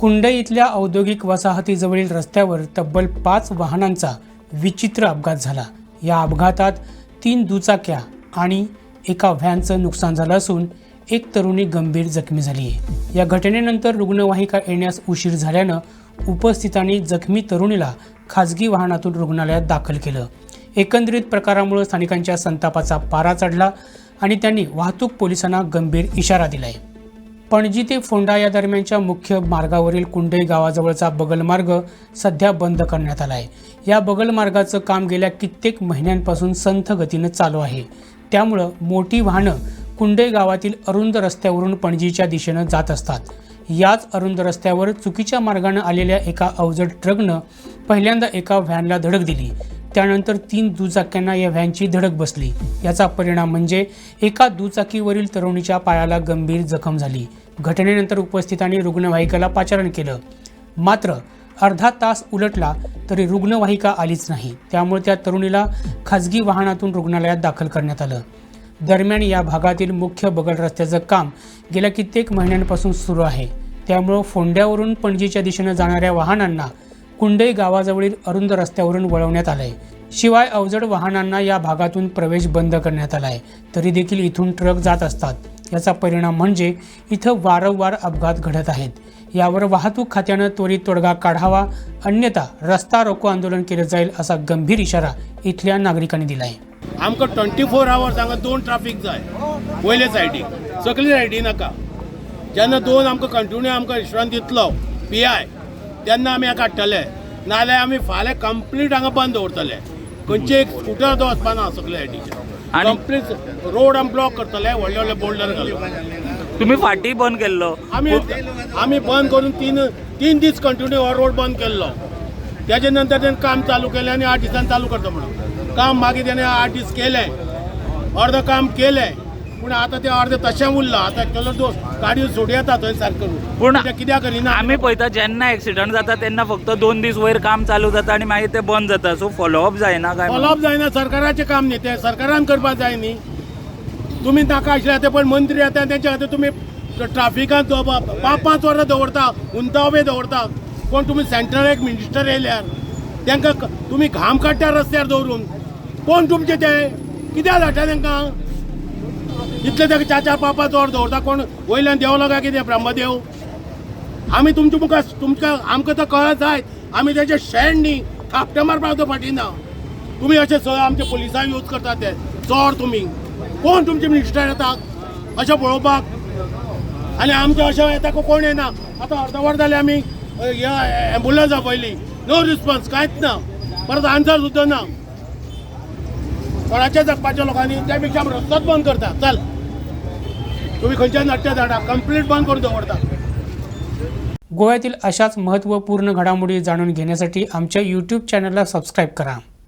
कुंडई इथल्या औद्योगिक वसाहतीजवळील रस्त्यावर तब्बल पाच वाहनांचा विचित्र अपघात झाला. या अपघातात तीन दुचाक्या आणि एका व्हॅनचं नुकसान झालं असून एक तरुणी गंभीर जखमी झाली आहे. या घटनेनंतर रुग्णवाहिका येण्यास उशीर झाल्यानं उपस्थितांनी जखमी तरुणीला खाजगी वाहनातून रुग्णालयात दाखल केलं. एकंदरीत प्रकारामुळे स्थानिकांच्या संतापाचा पारा चढला आणि त्यांनी वाहतूक पोलिसांना गंभीर इशारा दिलाय. पणजी ते फोंडा या दरम्यानच्या मुख्य मार्गावरील कुंडई गावाजवळचा बगल मार्ग सध्या बंद करण्यात आला आहे. या बगल मार्गाचं काम गेल्या कित्येक महिन्यांपासून संथ गतीनं चालू आहे. त्यामुळं मोठी वाहनं कुंडई गावातील अरुंद रस्त्यावरून पणजीच्या दिशेनं जात असतात. याच अरुंद रस्त्यावर चुकीच्या मार्गानं आलेल्या एका अवजड ट्रकनं पहिल्यांदा एका व्हॅनला धडक दिली. त्यानंतर तीन दुचाक्यांना या व्हॅनची धडक बसली. याचा परिणाम म्हणजे एका दुचाकीवरील तरुणीच्या पायाला गंभीर जखम झाली. घटनेनंतर उपस्थितांनी रुग्णवाहिकेला पाचारण केलं. मात्र अर्धा तास उलटला तरी रुग्णवाहिका आलीच नाही. त्यामुळे त्या तरुणीला खाजगी वाहनातून रुग्णालयात दाखल करण्यात आलं. दरम्यान या भागातील मुख्य बगल रस्त्याचं काम गेल्या कित्येक महिन्यांपासून सुरू आहे. त्यामुळं फोंड्यावरून पणजीच्या दिशेनं जाणाऱ्या वाहनांना कुंडई गावाजवळील अरुंद रस्त्यावरून वळवण्यात आलंय. शिवाय अवजड वाहनांना या भागातून प्रवेश बंद करण्यात आलाय. तरी देखील इथून ट्रक जात असतात. याचा परिणाम म्हणजे इथं वारंवार अपघात घडत आहेत. यावर वाहतूक खात्यानं त्वरित तोडगा काढावा अन्यथा रस्ता रोको आंदोलन केलं जाईल असा गंभीर इशारा इथल्या नागरिकांनी दिला आहे आमकां ट्वेंटी फोर आवर्स हांगा दोन ट्राफीक जाय. पयले सायडीक सगळे सायडी नाका. जेन्ना दोन आमकां कंटिन्यू आमकां रेस्टॉरंट दितलो पी आय तेन्ना आमी हाका हाडटले नाजाल्यार आमी फाल्यां कंप्लीट हांगा बंद दवरतले खंयचे एक स्कुटर तो वचपाना सायडीचे आनी- कंप्लीट रोड आमी ब्लॉक करतले व्हडले व्हडले बोल्डर घालून. तुम्ही फाटी बंद केल्लो. आमी आमी बंद करून तीन तीन दीस कंटिन्यू हो रोड बंद केल्लो. त्याच्या नंतर त्याने काम चालू केलें आनी आठ दिसांनी चालू करता म्हणून. काम मागीर त्याने आठ दीस केलें अर्द काम केलें पूण आतां तें अर्दें तशें उरलां आतां केलो दोस गाडयो सोडी येता थंय सारको पूण ते कित्याक करिना आमी पळयता जेन्ना एक्सिडंट जाता तेन्ना फक्त दोन दीस वयर काम चालू जाता आणि मागीर ते बंद जाता. सो फॉलोअप जायना काय? फॉलोअप जायना सरकाराचें काम न्ही तें सरकारान करपाक जाय न्ही तुमी नाका आशिल्ले ते पण मंत्री येता तेंच्या खातीर तुमी ट्राफिकांत पांच पांच वरां दवरता उंता उबे दवरता कोण तुमी सेंट्रल एक मिनिस्टर येयल्यार तांकां तुमी घाम काडटा रस्त्यार दवरून कोण तुमचे ते? कित्याक धाडटा तांकां इतले तेका चार चार पांच पांच दवरता कोण वयल्यान देंवलो काय कितें ब्रह्मदेव? आमी तुमच्या मुखार तुमकां आमकां तो कळत जाय आमी तेचे शेण न्ही खापटे मारपाक तो फाटीना तुमी अशे स आमच्या पुलिसांक यूज करता ते. चोर तुमी कोण तुमचे मिनिस्टर येता अशें पळोवपाक आनी आमचे अशें येता कोण येना आतां अर्द वर जालें आमी एम्बुलन्स आपयली नो रिस्पॉन्स कांयच ना. परत आन्सर सुद्दां ना. कोणाच्या जगपाच्या लोकांनी त्या पेक्षा बंद करता. चल. तुम्ही खंयच्याय नाट्य धाडा कंप्लीट बंद करून दवरता गोव्यातील अशाच महत्त्वपूर्ण घडामोडी जाणून घेण्यासाठी आमच्या यूट्यूब चॅनलला सबस्क्राईब करा.